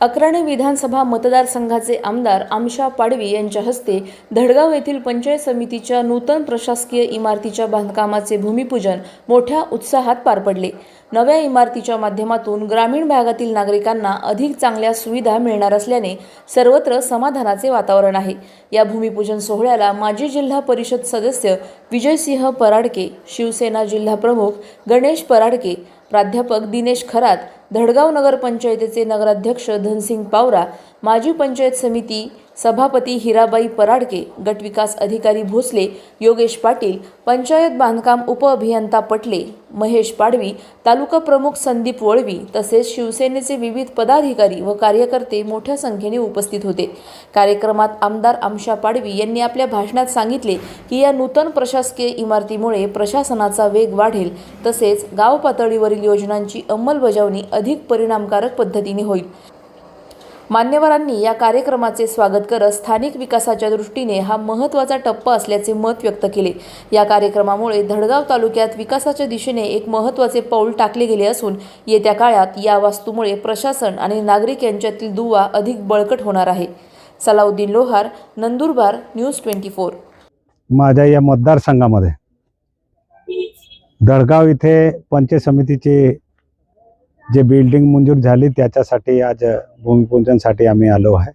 अक्राणी विधानसभा मतदारसंघाचे आमदार आमशा पाडवी यांच्या हस्ते धडगाव येथील पंचायत समितीच्या नूतन प्रशासकीय इमारतीच्या बांधकामाचे भूमिपूजन मोठ्या उत्साहात पार पडले. नव्या इमारतीच्या माध्यमातून ग्रामीण भागातील नागरिकांना अधिक चांगल्या सुविधा मिळणार असल्याने सर्वत्र समाधानाचे वातावरण आहे. या भूमिपूजन सोहळ्याला माजी जिल्हा परिषद सदस्य विजयसिंह पराडके शिवसेना जिल्हा प्रमुख गणेश पराडके प्राध्यापक दिनेश खरात धडगाव नगरपंचायतीचे नगराध्यक्ष धनसिंग पावरा माजी पंचायत समिती सभापती हिराबाई पराडके गटविकास अधिकारी भोसले योगेश पाटील पंचायत बांधकाम उपअभियंता पटले महेश पाडवी तालुका प्रमुख संदीप वळवी तसेच शिवसेनेचे विविध पदाधिकारी व कार्यकर्ते मोठ्या संख्येने उपस्थित होते. कार्यक्रमात आमदार आमशा पाडवी यांनी आपल्या भाषणात सांगितले की या नूतन प्रशासकीय इमारतीमुळे प्रशासनाचा वेग वाढेल. तसेच गाव पातळीवरील योजनांची अंमलबजावणी अधिक परिणामकारक पद्धतीने होईल. मान्यवरांनी या कार्यक्रमाचे स्वागत करत स्थानिक विकासाच्या दृष्टीने हा महत्त्वाचा टप्पा असल्याचे मत व्यक्त केले. या कार्यक्रमामुळे धडगाव तालुक्यात विकासाच्या दिशेने एक महत्त्वाचे पाऊल टाकले गेले असून येत्या काळात या वास्तूमुळे प्रशासन आणि नागरिक यांच्यातील दुवा अधिक बळकट होणार आहे. Salauddin Lohar Nandurbar news twenty four. माझ्या या मतदारसंघामध्ये दडगाव इथे पंचायत समितीचे जे बिल्डिंग मंजूर झाली त्याच्यासाठी आज भूमिपूजनसाठी आम्ही आलो आहे.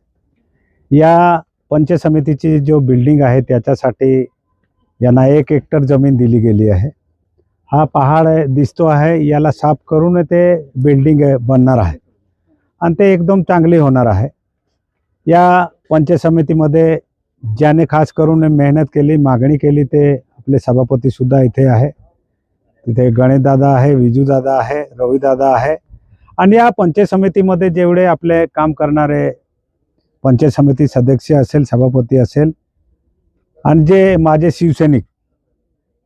या पंचायत समितीची जो बिल्डिंग आहे त्याच्यासाठी यांना एक हेक्टर जमीन दिली गेली आहे. हा पहाड दिसतो आहे याला साफ करून ते बिल्डिंग बनणार आहे. आणि ते एकदम चांगली होणार आहे. या पंचायत समितीमध्ये ज्याने खास करून मेहनत केली मागणी केली ते आपले सभापतीसुद्धा इथे आहे. तिथे गणेशदादा आहे विजूदादा आहे रविदादा आहे. आणि या पंचायत समितीमध्ये जेवढे आपले काम करणारे पंचायत समिती सदस्य असेल सभापती असेल आणि जे माझे शिवसैनिक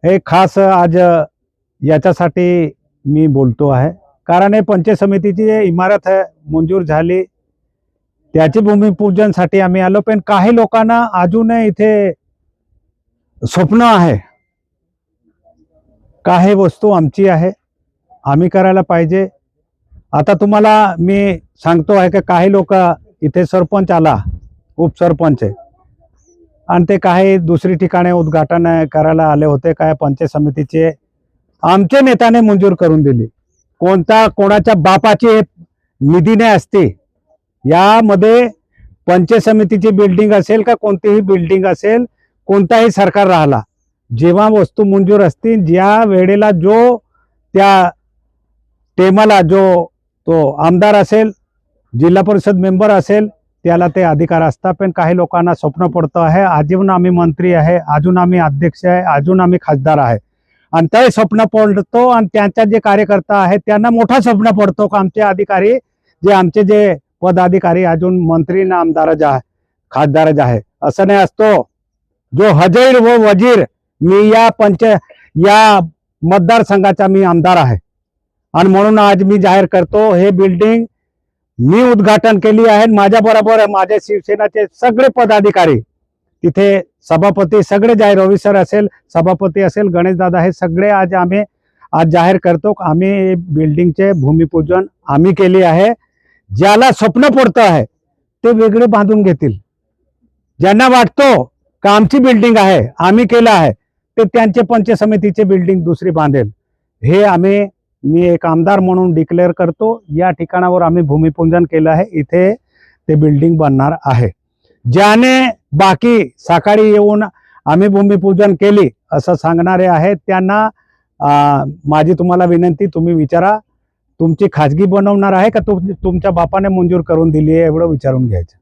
हे खास आज याच्यासाठी मी बोलतो आहे. कारण हे पंचायत समितीची जी इमारत आहे मंजूर झाली त्याचे भूमिपूजनसाठी आम्ही आलो. पण काही लोकांना अजूनही इथे स्वप्न आहे. काही वस्तू आमची आहे. आम्ही करायला पाहिजे. आता तुम्हाला मी सांगतो आहे का काही लोक इथे सरपंच आला उपसरपंच आहे. आणि ते काही दुसरी ठिकाणी उद्घाटन करायला आले होते काय पंचायत समितीचे. आमच्या नेत्याने मंजूर करून दिली. कोणता कोणाच्या बापाची निधीने असते. यामध्ये पंचायत समितीची बिल्डिंग असेल का कोणतीही बिल्डिंग असेल कोणताही सरकार राहिला जेव्हा वस्तू मंजूर असतील ज्या वेळेला जो त्या टेमाला जो तो आमदार असेल जिल्हा परिषद मेंबर असेल त्याला ते अधिकार असतात. पण काही लोकांना स्वप्न पडतं आहे अजून आम्ही मंत्री आहे अजून आम्ही अध्यक्ष आहे अजून आम्ही खासदार आहे. आणि ते स्वप्न पडतो आणि त्यांच्या जे कार्यकर्ता आहेत त्यांना मोठा स्वप्न पडतो का आमचे अधिकारी जे आमचे जे पदाधिकारी अजून मंत्री ना आमदारच आहे खासदारच आहे असं नाही असतो. जो हजैर व वजीर मी या पंच या मतदारसंघाचा मी आमदार आहे. आणि म्हणून आज मी जाहीर करतो हे बिल्डिंग मी उद्घाटन केली आहे. माझ्या बरोबर माझ्या शिवसेनाचे सगळे पदाधिकारी तिथे सभापती सगळे जाहीर रवी सर असेल सभापती असेल गणेशदादा हे सगळे आज आम्ही आज जाहीर करतो. आम्ही बिल्डिंगचे भूमिपूजन आम्ही केली आहे. ज्याला स्वप्न पडतं आहे ते वेगळे बांधून घेतील. ज्यांना वाटतो का आमची बिल्डिंग आहे आम्ही केलं आहे ते त्यांचे पंच समितीचे बिल्डिंग दुसरी बांधेल. हे आम्ही मी एक आमदार म्हणून डिक्लेअर करतो या ठिकाणावर आम्ही भूमिपूजन केलं आहे इथे ते बिल्डिंग बनणार आहे. ज्याने बाकी सकाळी येऊन आम्ही भूमिपूजन केली असं सांगणारे आहेत त्यांना माझी तुम्हाला विनंती तुम्ही विचारा तुमची खाजगी बनवणार आहे का तुम तुमच्या बापाने मंजूर करून दिली आहे एवढं विचारून घ्यायचं.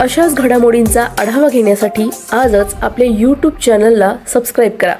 अशाच घडामोडींचा आढावा घेण्यासाठी आजच आपल्या यूट्यूब चॅनलला सबस्क्राईब करा.